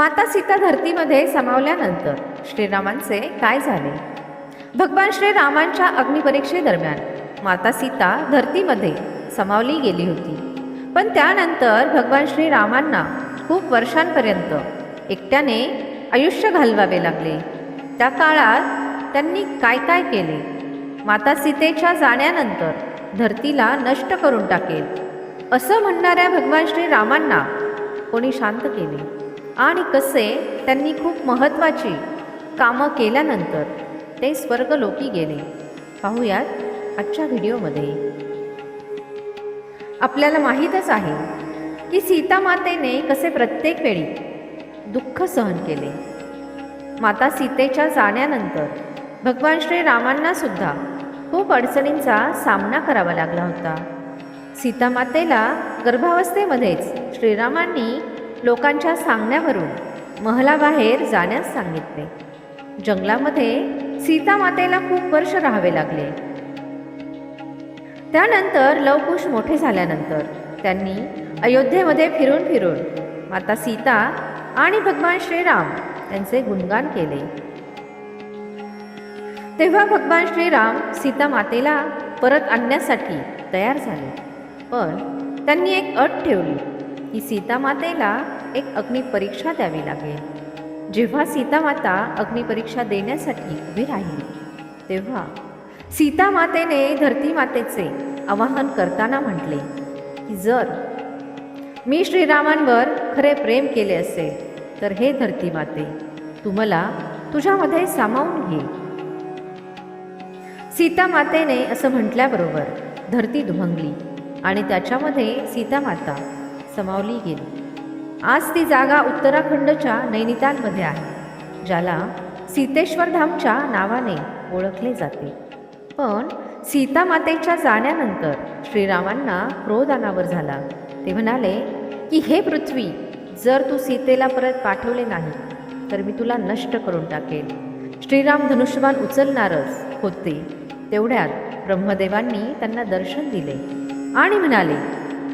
माता सीता धरतीमध्ये समावल्यानंतर श्रीरामांचे काय झाले? भगवान श्रीरामांच्या अग्निपरीक्षेदरम्यान माता सीता धरतीमध्ये समावली गेली होती. पण त्यानंतर भगवान श्रीरामांना खूप वर्षांपर्यंत एकट्याने आयुष्य घालवावे लागले. त्या काळात त्यांनी काय काय केले? माता सीतेच्या जाण्यानंतर धरतीला नष्ट करून टाकेल असं म्हणणाऱ्या भगवान श्रीरामांना कोणी शांत केले? आणि कसे त्यांनी खूप महत्त्वाची कामं केल्यानंतर ते स्वर्गलोकी गेले. पाहूयात आजच्या व्हिडिओमध्ये. आपल्याला माहीतच आहे की सीतामातेने कसे प्रत्येक वेळी दुःख सहन केले. माता सीतेच्या जाण्यानंतर भगवान श्रीरामांना सुद्धा खूप अडचणींचा सामना करावा लागला होता. सीतामातेला गर्भावस्थेमध्येच श्रीरामांनी लोकांच्या सांगण्यावरून महलाबाहेर जाण्यास सांगितले. जंगलामध्ये सीतामातेला खूप वर्ष राहावे लागले. त्यानंतर लवकुश मोठे झाल्यानंतर त्यांनी अयोध्येमध्ये फिरून फिरून माता सीता आणि भगवान श्रीराम यांचे गुणगान केले. तेव्हा भगवान श्रीराम सीता मातेला परत आणण्यासाठी तयार झाले. पण त्यांनी एक अट ठेवली की सीता मातेला एक अग्निपरीक्षा द्यावी लागेल. जेव्हा सीतामाता अग्निपरीक्षा देण्यासाठी उभी राहिली तेव्हा सीता मातेने धरती मातेचे आवाहन करताना म्हटले की जर मी श्रीरामांवर खरे प्रेम केले असेल तर हे धरती माते तू मला तुझ्यामध्ये सामावून घे सीता मातेने असं म्हटल्याबरोबर धरती दुभंगली आणि त्याच्यामध्ये सीतामाता समावली गेली. आज ती जागा उत्तराखंडच्या नैनितालमध्ये आहे ज्याला सीतेश्वर धामच्या नावाने ओळखले जाते. पण सीता मातेच्या जाण्यानंतर श्रीरामांना क्रोध अनावर झाला. ते म्हणाले की हे पृथ्वी जर तू सीतेला परत पाठवले नाही तर मी तुला नष्ट करून टाकेल श्रीराम धनुष्यबाण उचलणारच होते. तेवढ्यात ब्रह्मदेवांनी त्यांना दर्शन दिले आणि म्हणाले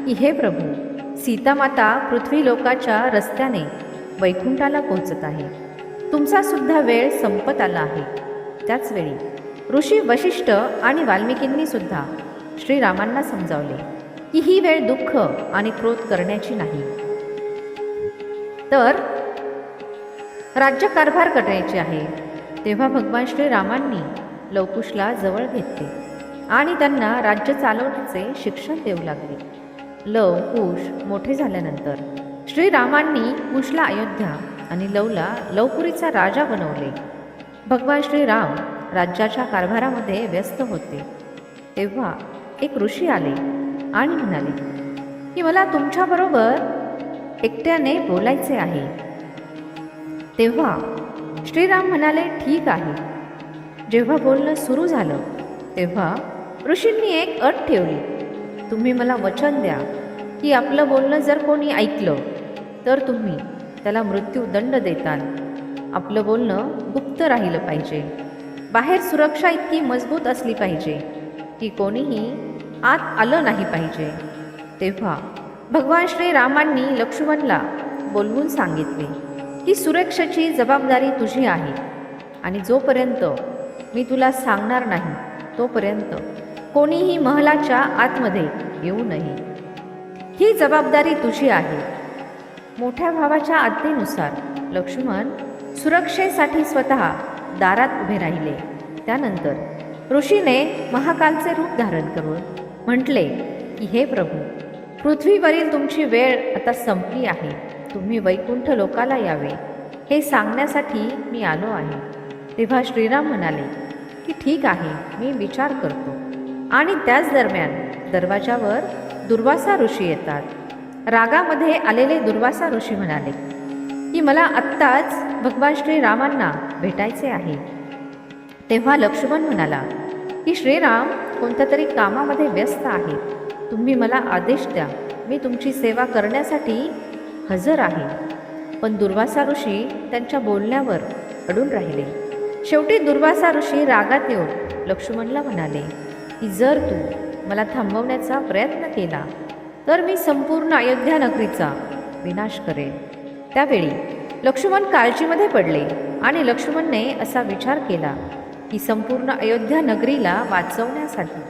की हे प्रभू सीतामाता पृथ्वी लोकाच्या रस्त्याने वैकुंठाला पोहोचत आहे. तुमचा सुद्धा वेळ संपत आला आहे. त्याचवेळी ऋषी वशिष्ठ आणि वाल्मिकींनी सुद्धा श्रीरामांना समजावले की ही वेळ दुःख आणि क्रोध करण्याची नाही. तर राज्यकारभार करण्याची आहे. तेव्हा भगवान श्रीरामांनी लवकुशला जवळ घेतले आणि त्यांना राज्य चालवण्याचे शिक्षण देऊ लागले. लव कुश मोठे झाल्यानंतर श्रीरामांनी कुशला अयोध्या आणि लवला लवपुरीचा राजा बनवले. भगवान श्रीराम राज्याच्या कारभारामध्ये व्यस्त होते. तेव्हा एक ऋषी आले आणि म्हणाले की मला तुमच्याबरोबर एकट्याने बोलायचे आहे. तेव्हा श्रीराम म्हणाले ठीक आहे. जेव्हा बोलणं सुरू झालं तेव्हा ऋषींनी एक अट ठेवली. तुम्ही मला वचन द्या की आपलं बोलणं जर कोणी ऐकलं तर तुम्ही त्याला मृत्यूदंड देताल. आपलं बोलणं गुप्त राहिलं पाहिजे. बाहेर सुरक्षा इतकी मजबूत असली पाहिजे की कोणीही आत आलं नाही पाहिजे. तेव्हा भगवान श्रीरामांनी लक्ष्मणला बोलवून सांगितले की सुरक्षेची जबाबदारी तुझी आहे आणि जोपर्यंत मी तुला सांगणार नाही तोपर्यंत कोणीही महलाच्या आतमध्ये येऊ नये. ही जबाबदारी तुझी आहे. मोठ्या भावाच्या आज्ञेनुसार लक्ष्मण सुरक्षेसाठी स्वतः दारात उभे राहिले. त्यानंतर ऋषीने महाकालचे रूप धारण करून म्हटले की हे प्रभू पृथ्वीवरील तुमची वेळ आता संपली आहे. तुम्ही वैकुंठ लोकाला यावे. हे सांगण्यासाठी मी आलो आहे. तेव्हा श्रीराम म्हणाले की ठीक आहे मी विचार करतो. आणि त्याच दरम्यान दरवाजावर दुर्वासा ऋषी येतात. रागामध्ये आलेले दुर्वासा ऋषी म्हणाले की मला आत्ताच भगवान श्रीरामांना भेटायचे आहे. तेव्हा लक्ष्मण म्हणाला की श्रीराम कोणत्या तरी कामामध्ये व्यस्त आहे. तुम्ही मला आदेश द्या. मी तुमची सेवा करण्यासाठी हजर आहे. पण दुर्वासा ऋषी त्यांच्या बोलण्यावर अडून राहिले. शेवटी दुर्वासा ऋषी रागात येऊन लक्ष्मणला म्हणाले की जर तू मला थांबवण्याचा प्रयत्न केला तर मी संपूर्ण अयोध्या नगरीचा विनाश करेन. त्यावेळी लक्ष्मण काळजीमध्ये पडले आणि लक्ष्मणने असा विचार केला की संपूर्ण अयोध्या नगरीला वाचवण्यासाठी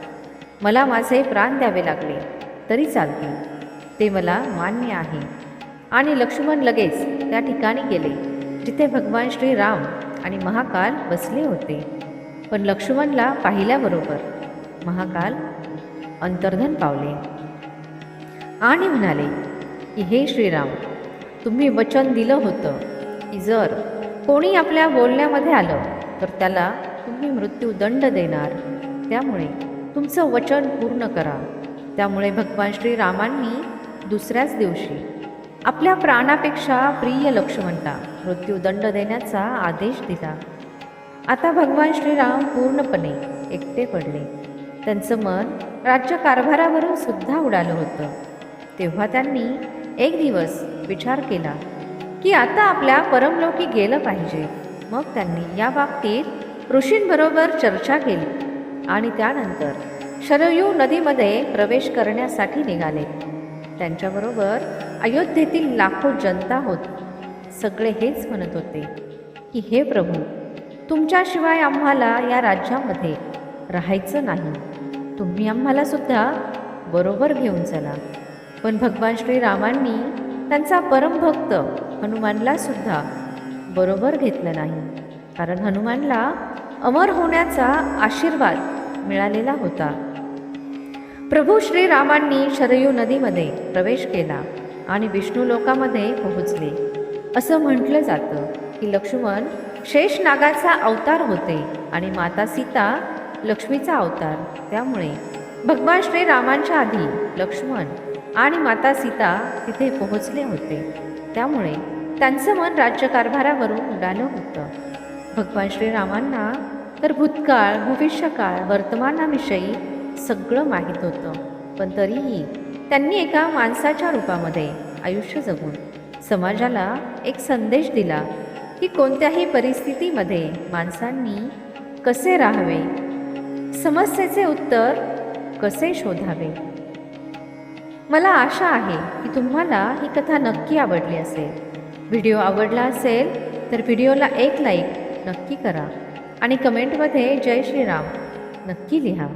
मला माझे प्राण द्यावे लागले तरी चालतील. ते मला मान्य आहे. आणि लक्ष्मण लगेच त्या ठिकाणी गेले जिथे भगवान श्रीराम आणि महाकाल बसले होते. पण लक्ष्मणला पाहिल्याबरोबर महाकाल अंतर्धन पावले. आणि म्हणाले की हे श्रीराम तुम्ही वचन दिलं होतं की जर कोणी आपल्या बोलण्यामध्ये आलं तर त्याला तुम्ही मृत्यूदंड देणार. त्यामुळे तुमचं वचन पूर्ण करा. त्यामुळे भगवान श्रीरामांनी दुसऱ्याच दिवशी आपल्या प्राणापेक्षा प्रिय लक्ष्मणला मृत्यूदंड देण्याचा आदेश दिला. आता भगवान श्रीराम पूर्णपणे एकटे पडले. त्यांचं मन राज्यकारभारावरून सुद्धा उडालं होतं. तेव्हा त्यांनी एक दिवस विचार केला की आता आपल्या परमलोकी गेलं पाहिजे. मग त्यांनी या बाबतीत ऋषींबरोबर चर्चा केली आणि त्यानंतर शरयू नदीमध्ये प्रवेश करण्यासाठी निघाले. त्यांच्याबरोबर अयोध्येतील लाखो जनता होती. सगळे हेच म्हणत होते की हे प्रभू तुमच्याशिवाय आम्हाला या राज्यामध्ये राहायचं नाही. तुम्ही आम्हाला सुद्धा बरोबर घेऊन चला. पण भगवान श्रीरामांनी त्यांचा परमभक्त हनुमानला सुद्धा बरोबर घेतलं नाही. कारण हनुमानला अमर होण्याचा आशीर्वाद मिळालेला होता. प्रभू श्रीरामांनी शरयू नदीमध्ये प्रवेश केला आणि विष्णू लोकामध्ये पोहोचले. असं म्हटलं जातं की लक्ष्मण शेषनागाचा अवतार होते आणि माता सीता लक्ष्मीचा अवतार. त्यामुळे भगवान श्रीरामांच्या आधी लक्ष्मण आणि माता सीता तिथे पोहोचले होते. त्यामुळे त्यांचं मन राज्यकारभारावरून उडालं होतं. भगवान श्रीरामांना तर भूतकाळ भविष्यकाळ वर्तमानाविषयी सगळं माहीत होतं. पण तरीही त्यांनी एका माणसाच्या रूपामध्ये आयुष्य जगून समाजाला एक संदेश दिला की कोणत्याही परिस्थितीमध्ये माणसांनी कसे राहावे समस्येचे उत्तर कसे शोधावे? मला आशा आहे की तुम्हाला ही कथा नक्की आवडली असेल. व्हिडिओ आवडला असेल तर व्हिडिओला एक लाईक नक्की करा आणि कमेंटमध्ये जय श्रीराम नक्की लिहा.